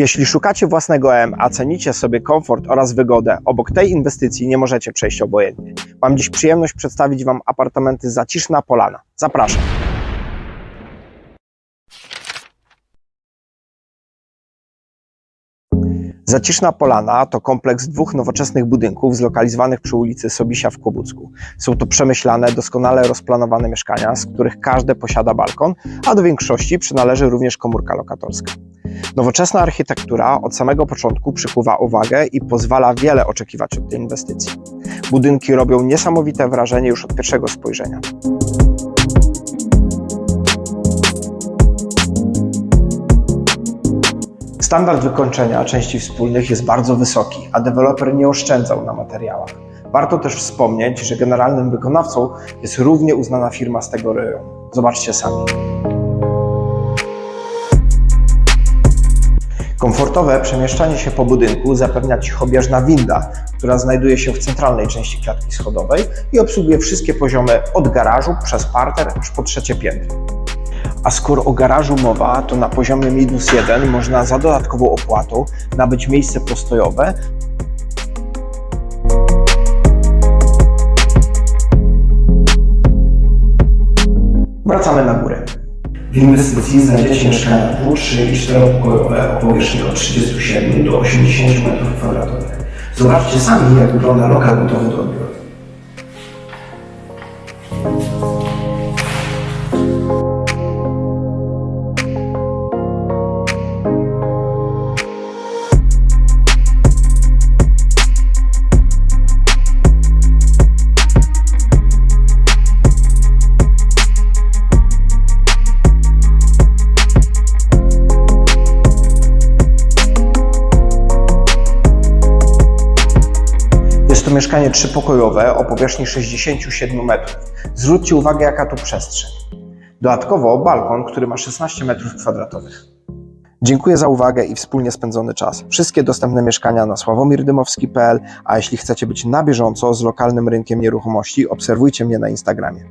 Jeśli szukacie własnego M, a cenicie sobie komfort oraz wygodę, obok tej inwestycji nie możecie przejść obojętnie. Mam dziś przyjemność przedstawić Wam apartamenty Zaciszna Polana. Zapraszam. Zaciszna Polana to kompleks dwóch nowoczesnych budynków zlokalizowanych przy ulicy Sobisia w Kłobucku. Są to przemyślane, doskonale rozplanowane mieszkania, z których każde posiada balkon, a do większości przynależy również komórka lokatorska. Nowoczesna architektura od samego początku przykuwa uwagę i pozwala wiele oczekiwać od tej inwestycji. Budynki robią niesamowite wrażenie już od pierwszego spojrzenia. Standard wykończenia części wspólnych jest bardzo wysoki, a deweloper nie oszczędzał na materiałach. Warto też wspomnieć, że generalnym wykonawcą jest równie uznana firma z tego rejonu. Zobaczcie sami. Komfortowe przemieszczanie się po budynku zapewnia cichobieżna winda, która znajduje się w centralnej części klatki schodowej i obsługuje wszystkie poziomy od garażu przez parter aż po trzecie piętro. A skoro o garażu mowa, to na poziomie minus jeden można za dodatkową opłatą nabyć miejsce postojowe Wracamy na górę. W inwestycji znajdziecie mieszkania dwu-, trzy- i czteropokojowe o powierzchni od 37 do 80 m2. Zobaczcie sami, jak wygląda lokal gotowy do odbioru. To mieszkanie trzypokojowe o powierzchni 67 metrów. Zwróćcie uwagę, jaka tu przestrzeń. Dodatkowo balkon, który ma 16 metrów kwadratowych. Dziękuję za uwagę i wspólnie spędzony czas. Wszystkie dostępne mieszkania na sławomirdymowski.pl, a jeśli chcecie być na bieżąco z lokalnym rynkiem nieruchomości, obserwujcie mnie na Instagramie.